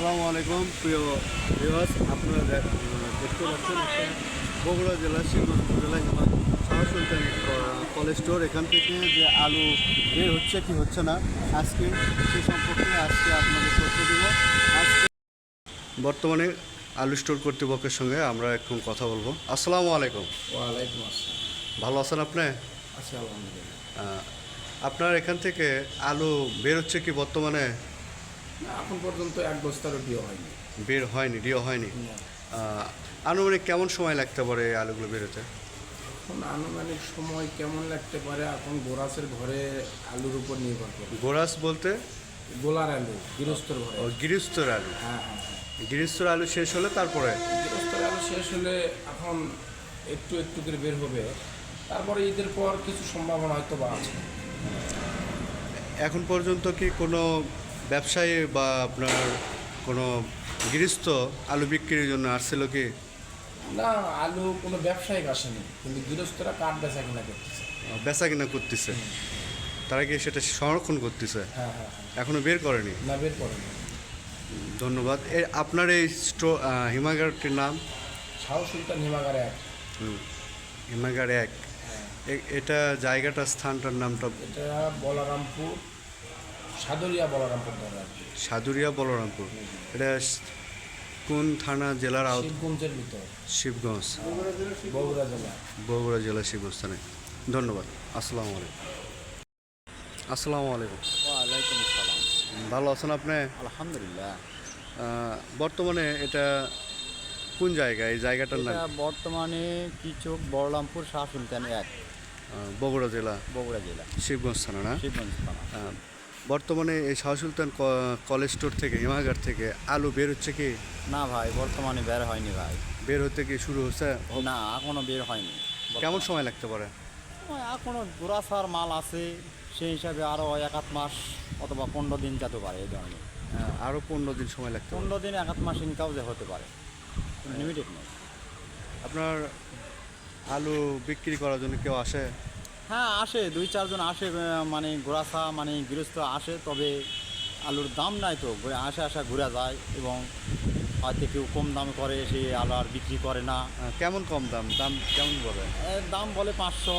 আসসালামু আলাইকুম প্রিয় ভিউয়ার্স আপনারা দেখতে পাচ্ছেন বগুড়া জেলার হিমা শাহ সুলতান কলেজ স্টোর এখান থেকে যে আলু বের হচ্ছে কি হচ্ছে না আজকে সে সম্পর্কে আজকে আপনাদের তথ্য দেব। আজকে বর্তমানে আলু স্টোর কর্তৃপক্ষের সঙ্গে আমরা এখন কথা বলব। আসসালামু আলাইকুম। ওয়ালাইকুম আসসালাম। ভালো আছেন আপনি? আচ্ছা আলহামদুলিল্লাহ। আপনার এখান থেকে আলু বের হচ্ছে কি বর্তমানে? এখন পর্যন্ত এক বস্তারও ডিও হয়নি। বের হয়নি ডিও হয়নি? আনুমানিক কেমন সময় লাগতে পারে আলুগুলো বেরোতে? এখন আনুমানিক সময় কেমন লাগতে পারে এখন গোরাসের ঘরে আলুর উপর নির্ভর করে গোরাস বলতে? গোলার আলু গৃহস্থর ঘরে। ও গিরিস্তর আলু? হ্যাঁ হ্যাঁ হ্যাঁ। গিরিস্তর আলু শেষ হলে তারপরে? গৃহস্থর আলু শেষ হলে এখন একটু একটু করে বের হবে। তারপরে ঈদের পর কিছু সম্ভাবনা হয়তো বা আছে। এখন পর্যন্ত কি কোনো ব্যবসায়ী বা আপনার কোনো গৃহস্থ আলু বিক্রির জন্য আসছিল কি? না আলু কোনো ব্যবসায়িক আসেনি কিন্তু গৃহস্থরা কাঠ বেচা কিনা করতেছে। বেচা কিনা করতেছে। তারা কি সেটা সংরক্ষণ করতেছে? হ্যাঁ হ্যাঁ হ্যাঁ। এখনও বের করেনি? না বের করেনি। ধন্যবাদ। এ আপনার এই স্টো হিমাগারটির নাম? শাহ সুলতান হিমাগারে এক। হুম, হিমাগার এক। এটা জায়গাটা স্থানটার নামটা? এটা বলরামপুর। সাদরিয়া বলরামপুর সাদুরিয়া এটা কোন থানা জেলার আওত? শিবগঞ্জের ভিতর। শিবগঞ্জ। বগুড়া জেলা। বগুড়া জেলা শিবস্থানে। ধন্যবাদ। আসসালামু আলাইকুম। আসসালামু আলাইকুম। ওয়ালাইকুম আসসালাম। ভালো আছেন আপনি? আলহামদুলিল্লাহ। বর্তমানে এটা কোন জায়গায় এই জায়গাটার নাম? বর্তমানে কিচক বড়লামপুর শাহ সুলতান এক। বগুড়া জেলা। বগুড়া জেলা। শিবগঞ্জ থানা না? শিবগঞ্জ থানা। বর্তমানে এই শাহ সুলতান কলেজ স্টোর থেকে হিমাগার থেকে আলু বের হচ্ছে কি? না ভাই বর্তমানে বের হয়নি ভাই। বের হতে কি শুরু হচ্ছে? না এখনও বের হয়নি। কেমন সময় লাগতে পারে? ওই এখনও গোড়াসার মাল আছে সেই হিসাবে আরও এক আধ মাস অথবা পনেরো দিন যেতে পারে এই ধরনের। আহ, আরও পনেরো দিন সময় লাগতে পনেরো দিন এক আধ মাস ইনকাও যে হতে পারে। লিমিটেড নেই আপনার আলু বিক্রি করার জন্য কেউ আসে? হ্যাঁ আসে। দুই চারজন আসে মানে গোড়াসা মানে গৃহস্থ আসে তবে আলুর দাম নাই তো। আসে আসা ঘুরে যায় এবং হয়তো কেউ কম দাম করে সে আলু আর বিক্রি করে না। কেমন কম দাম? দাম কেমন বলে? দাম বলে পাঁচশো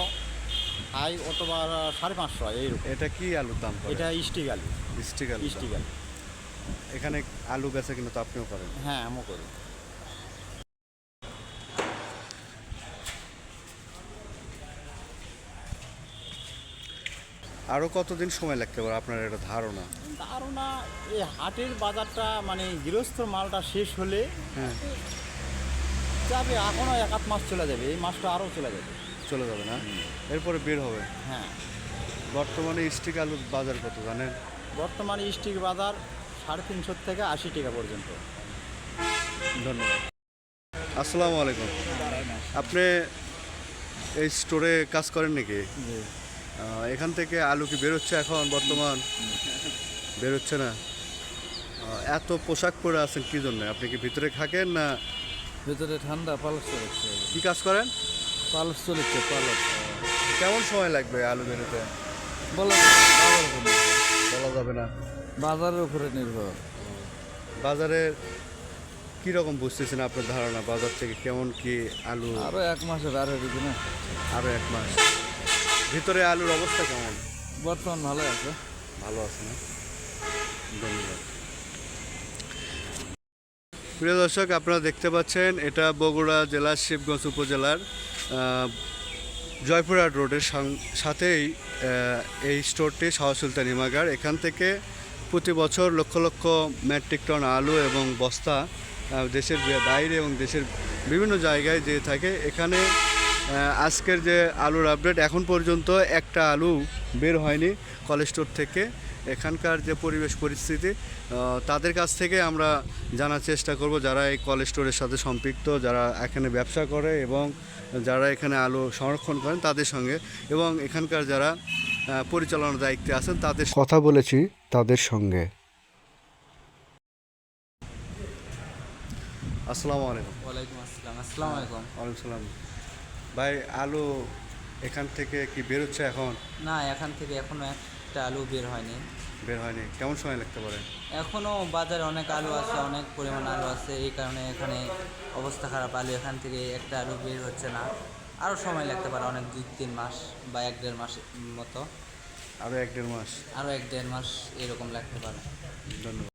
হাই অথবা সাড়ে পাঁচশো এইরকম। এটা কি আলুর দাম এটা স্টিক আলু। স্টিক আলু। স্টিক আলু। এখানে আলু বেচে কিন্তু আপনিও করেন। হ্যাঁ এমন করি। আরও কতদিন সময় লাগতে পারে আপনার এটা ধারণা? ধারণা এই হাটের বাজারটা মানে গৃহস্থ মালটা শেষ হলে হ্যাঁ। যাবে এখনও এক আধ মাস চলে যাবে এই মাসটা আরও চলে যাবে। চলে যাবে না? এরপরে বের হবে? হ্যাঁ। বর্তমানে স্টিক আলুর বাজার কত জানেন? বর্তমানে স্টিক বাজার সাড়ে তিনশো থেকে আশি টাকা পর্যন্ত। ধন্যবাদ। আসসালামু আলাইকুম। আপনি এই স্টোরে কাজ করেন নাকি? এখান থেকে আলু কি বেরোচ্ছে এখন বর্তমান? বেরোচ্ছে না। এত পোশাক পরে আছেন কি জন্য? আপনি কি ভিতরে থাকেন না ভিতরে ঠান্ডা পালস চলেছে। কি কাজ করেন? পালস চলেছে পালস কেমন সময় লাগবে আলু বেরোতে? বলা বলা যাবে না। বাজারের উপরে নির্ভর। বাজারের কি রকম বুঝতেছেন আপনার ধারণা? বাজার থেকে কেমন কি আলু? আরও এক মাসে বেড়ে দিবি না। আরও এক মাস। ভিতরে আলুর অবস্থা কেমন? বর্তমান ভালো আছে। ভালো আছে না? ধন্যবাদ। প্রিয় দর্শক আপনারা দেখতে পাচ্ছেন এটা বগুড়া জেলার শিবগঞ্জ উপজেলার জয়পুরহাট রোডের সাথেই এই স্টোরটি শাহ সুলতান হিমাগার। এখান থেকে প্রতি বছর লক্ষ লক্ষ মেট্রিক টন আলু এবং বস্তা দেশের বাইরে এবং দেশের বিভিন্ন জায়গায় যে থাকে। এখানে আজকের যে আলুর আপডেট এখন পর্যন্ত একটা আলু বের হয়নি কলেজ স্টোর থেকে। এখানকার যে পরিবেশ পরিস্থিতি তাদের কাছ থেকে আমরা জানার চেষ্টা করব যারা এই কলেজ স্টোরের সাথে সম্পৃক্ত যারা এখানে ব্যবসা করে এবং যারা এখানে আলু সংরক্ষণ করেন তাদের সঙ্গে এবং এখানকার যারা পরিচালনার দায়িত্বে আছেন তাদের কথা বলেছি তাদের সঙ্গে। আসসালামু আলাইকুম। ওয়ালাইকুম আসসালাম। আসসালামু আলাইকুম। ওয়ালাইকুম সালাম। ভাই আলু এখান থেকে কি বেরোচ্ছে এখন? না এখান থেকে এখনও একটা আলু বের হয়নি। বের হয়নি। কেমন সময় লাগতে পারে? এখনও বাজারে অনেক আলু আছে অনেক পরিমাণ আলু আছে। এই কারণে এখানে অবস্থা খারাপ। আলু এখান থেকে একটা আলু বের হচ্ছে না। আরও সময় লাগতে পারে অনেক দুই তিন মাস বা এক দেড় মাস মতো। আরও এক দেড় মাস। আরও এক দেড় মাস এরকম লাগতে পারে। ধন্যবাদ।